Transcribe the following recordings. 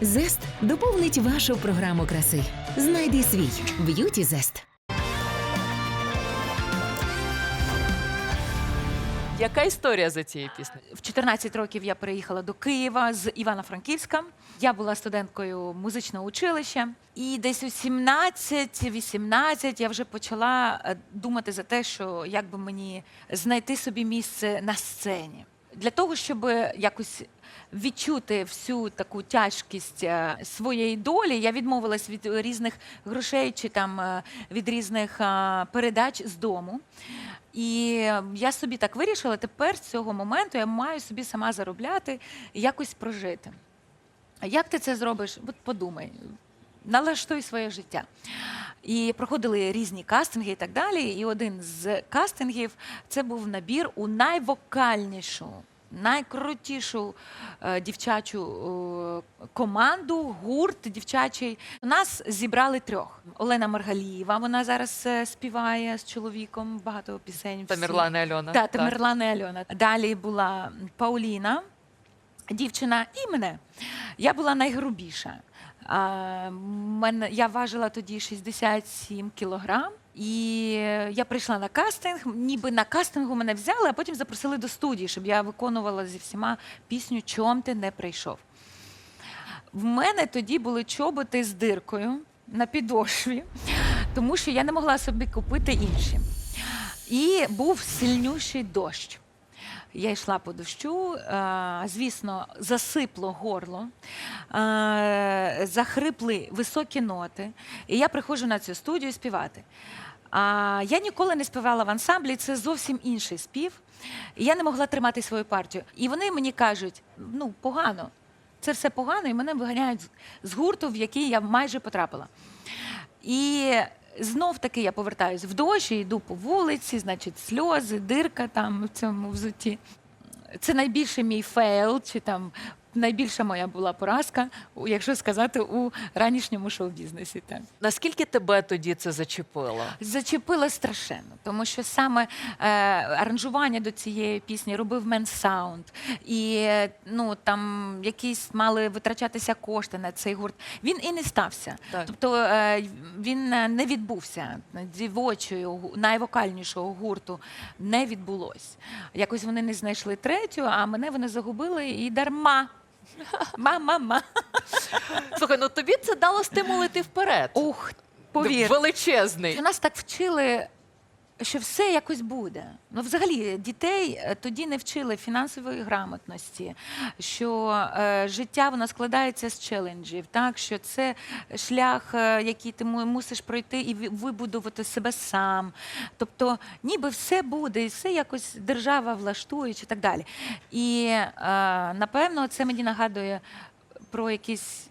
Зест доповнить вашу програму краси. Знайди свій б'юті зест. Яка історія за цією піснею? В 14 років я переїхала до Києва з Івано-Франківська. Я була студенткою музичного училища, і десь у 17-18 я вже почала е, думати за те, що як би мені знайти собі місце на сцені. Для того, щоб якось відчути всю таку тяжкість е, своєї долі, я відмовилась від різних грошей чи там е, від різних е, передач з дому. І я собі так вирішила, тепер з цього моменту я маю собі сама заробляти і якось прожити. Як ти це зробиш? От подумай, налаштуй своє життя. І проходили різні кастинги і так далі. І один з кастингів це був набір у найвокальнішу, найкрутішу е, дівчачу е, команду, гурт дівчачий. Нас зібрали трьох. Олена Маргалієва, вона зараз е, співає з чоловіком багато пісень. всі. Тамірлан і Альона. Так, Тамерлана і Альона. Далі була Пауліна, дівчина, і мене. Я була найгрубіша. Мене, я важила тоді 67 кілограм. І я прийшла на кастинг, ніби на кастингу мене взяли, а потім запросили до студії, щоб я виконувала зі всіма пісню Чом ти не прийшов. В мене тоді були чоботи з диркою на підошві, тому що я не могла собі купити інші. І був сильнющий дощ. Я йшла по дощу, е, звісно, засипло горло, е, захрипли високі ноти. І я приходжу на цю студію співати. А я ніколи не співала в ансамблі, це зовсім інший спів. Я не могла тримати свою партію. І вони мені кажуть: ну, погано, це все погано, і мене виганяють з гурту, в який я майже потрапила. І знов таки я повертаюсь в дощ йду по вулиці, значить, сльози, дирка там в цьому взутті. Це найбільший мій фейл, чи там найбільша моя була поразка, якщо сказати, у ранішньому шоу-бізнесі. Так. Наскільки тебе тоді це зачепило? Зачепила страшенно, тому що саме е, аранжування до цієї пісні робив Мен Саунд, і е, ну там якісь мали витрачатися кошти на цей гурт. Він і не стався. Так. Тобто е, він е, не відбувся. Дівочого гу- найвокальнішого гурту не відбулось. Якось вони не знайшли третю, а мене вони загубили і дарма. Ма-ма-ма. Слухай, ну тобі це дало стимул іти вперед. Ух, повір. Величезний. У нас так вчили, що все якось буде. Ну, взагалі, дітей е, тоді не вчили фінансової грамотності, що е, життя воно складається з челенджів, так що це шлях, е, який ти мусиш пройти і вибудувати себе сам. Тобто, ніби все буде, і все якось держава влаштує чи так далі. І е, напевно, це мені нагадує про якісь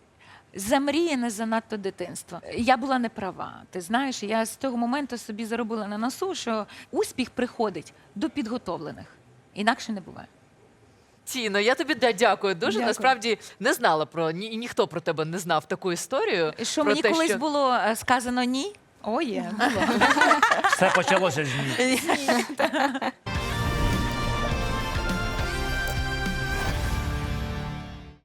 замріяне занадто дитинство. Я була не права. Ти знаєш, я з того моменту собі заробила на носу, що успіх приходить до підготовлених. Інакше не буває. Тіно, я тобі да- дякую дуже. Дякую. Насправді не знала про ні, і ніхто про тебе не знав таку історію. Що про мені те, колись що... було е, сказано ні? О, є. було. Все почалося з ні.